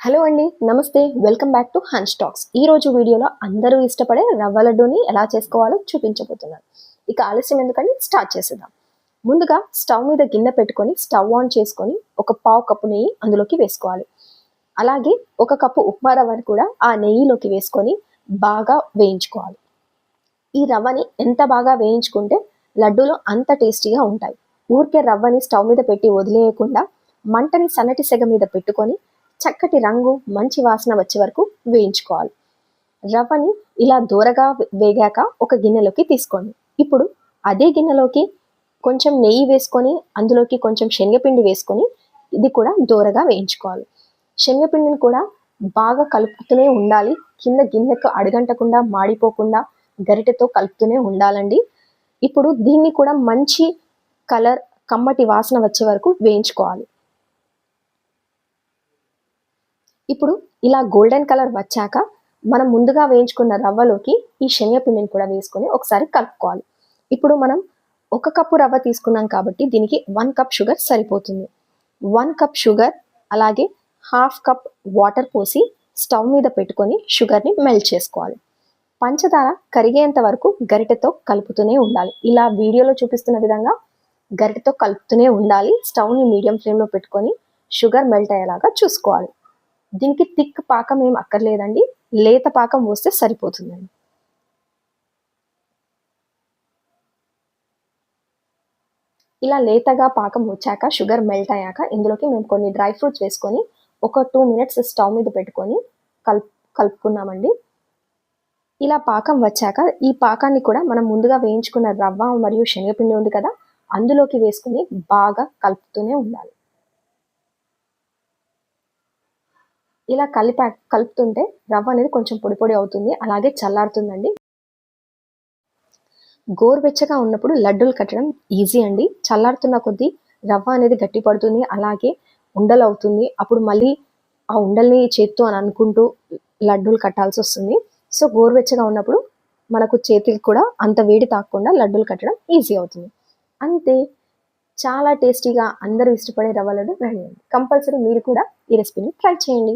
Hello అండి నమస్తే welcome back to hun stocks ఈ రోజు వీడియోలో అందరూ ఇష్టపడే రవ్వ లడ్డూని ఎలా చేసుకోవాలో చూపించబోతున్నాను. ఇక ఆలస్యం ఎందుకంటే స్టార్ట్ చేసేద్దాం. ముందుగా స్టవ్ మీద గిన్నె పెట్టుకొని స్టవ్ ఆన్ చేసుకొని ఒక పావు కప్పు నెయ్యి అందులోకి వేసుకోవాలి. అలాగే ఒక కప్పు ఉప్మా రవ్వని కూడా ఆ నెయ్యిలోకి వేసుకొని బాగా వేయించుకోవాలి. ఈ రవ్వని ఎంత బాగా వేయించుకుంటే లడ్డూలు అంత టేస్టీగా ఉంటాయి. ఊరికే రవ్వని స్టవ్ మీద పెట్టి వదిలేయకుండా మంటని సన్నటి సెగ మీద పెట్టుకొని చక్కటి రంగు మంచి వాసన వచ్చే వరకు వేయించుకోవాలి. రవ్వని ఇలా దూరగా వేగాక ఒక గిన్నెలోకి తీసుకోండి. ఇప్పుడు అదే గిన్నెలోకి కొంచెం నెయ్యి వేసుకొని అందులోకి కొంచెం శనగపిండి వేసుకొని ఇది కూడా దూరగా వేయించుకోవాలి. శనగపిండిని కూడా బాగా కలుపుతూనే ఉండాలి. కింద గిన్నెకు అడగంటకుండా మాడిపోకుండా గరిటెతో కలుపుతూనే ఉండాలండి. ఇప్పుడు దీన్ని కూడా మంచి కలర్ కమ్మటి వాసన వచ్చే వరకు వేయించుకోవాలి. ఇప్పుడు ఇలా గోల్డెన్ కలర్ వచ్చాక మనం ముందుగా వేయించుకున్న రవ్వలోకి ఈ శనగపిండిని కూడా వేసుకొని ఒకసారి కలుపుకోవాలి. ఇప్పుడు మనం ఒక కప్పు రవ్వ తీసుకున్నాం కాబట్టి దీనికి వన్ కప్ షుగర్ సరిపోతుంది. వన్ కప్ షుగర్ అలాగే హాఫ్ కప్ వాటర్ పోసి స్టవ్ మీద పెట్టుకొని షుగర్ని మెల్ట్ చేసుకోవాలి. పంచదార కరిగేంత వరకు గరిటెతో కలుపుతూనే ఉండాలి. ఇలా వీడియోలో చూపిస్తున్న విధంగా గరిటెతో కలుపుతూనే ఉండాలి. స్టవ్ని మీడియం ఫ్లేమ్లో పెట్టుకొని షుగర్ మెల్ట్ అయ్యేలాగా చూసుకోవాలి. దీనికి థిక్ పాకం ఏం అక్కర్లేదండి. లేత పాకం వస్తే సరిపోతుందండి. ఇలా లేతగా పాకం వచ్చాక షుగర్ మెల్ట్ అయ్యాక ఇందులోకి మేము కొన్ని డ్రై ఫ్రూట్స్ వేసుకొని ఒక టూ మినిట్స్ స్టవ్ మీద పెట్టుకొని కలుపు కలుపుకున్నామండి. ఇలా పాకం వచ్చాక ఈ పాకాన్ని కూడా మనం ముందుగా వేయించుకున్న రవ్వ మరియు శనగపిండి ఉంది కదా అందులోకి వేసుకుని బాగా కలుపుతూనే ఉండాలి. ఇలా కలిపా కలుపుతుంటే రవ్వ అనేది కొంచెం పొడి పొడి అవుతుంది అలాగే చల్లారుతుందండి. గోరువెచ్చగా ఉన్నప్పుడు లడ్డూలు కట్టడం ఈజీ అండి. చల్లారుతున్న కొద్దీ రవ్వ అనేది గట్టి పడుతుంది అలాగే ఉండలు అవుతుంది. అప్పుడు మళ్ళీ ఆ ఉండల్ని చేత్తో అని అనుకుంటూ లడ్డూలు కట్టాల్సి వస్తుంది. సో గోరువెచ్చగా ఉన్నప్పుడు మనకు చేతికి కూడా అంత వేడి తాకుండా లడ్డూలు కట్టడం ఈజీ అవుతుంది. అంతే. చాలా టేస్టీగా అందరూ ఇష్టపడే రవ్వ లడ్డు రెడీ కంపల్సరీ మీరు కూడా ఈ రెసిపీని ట్రై చేయండి.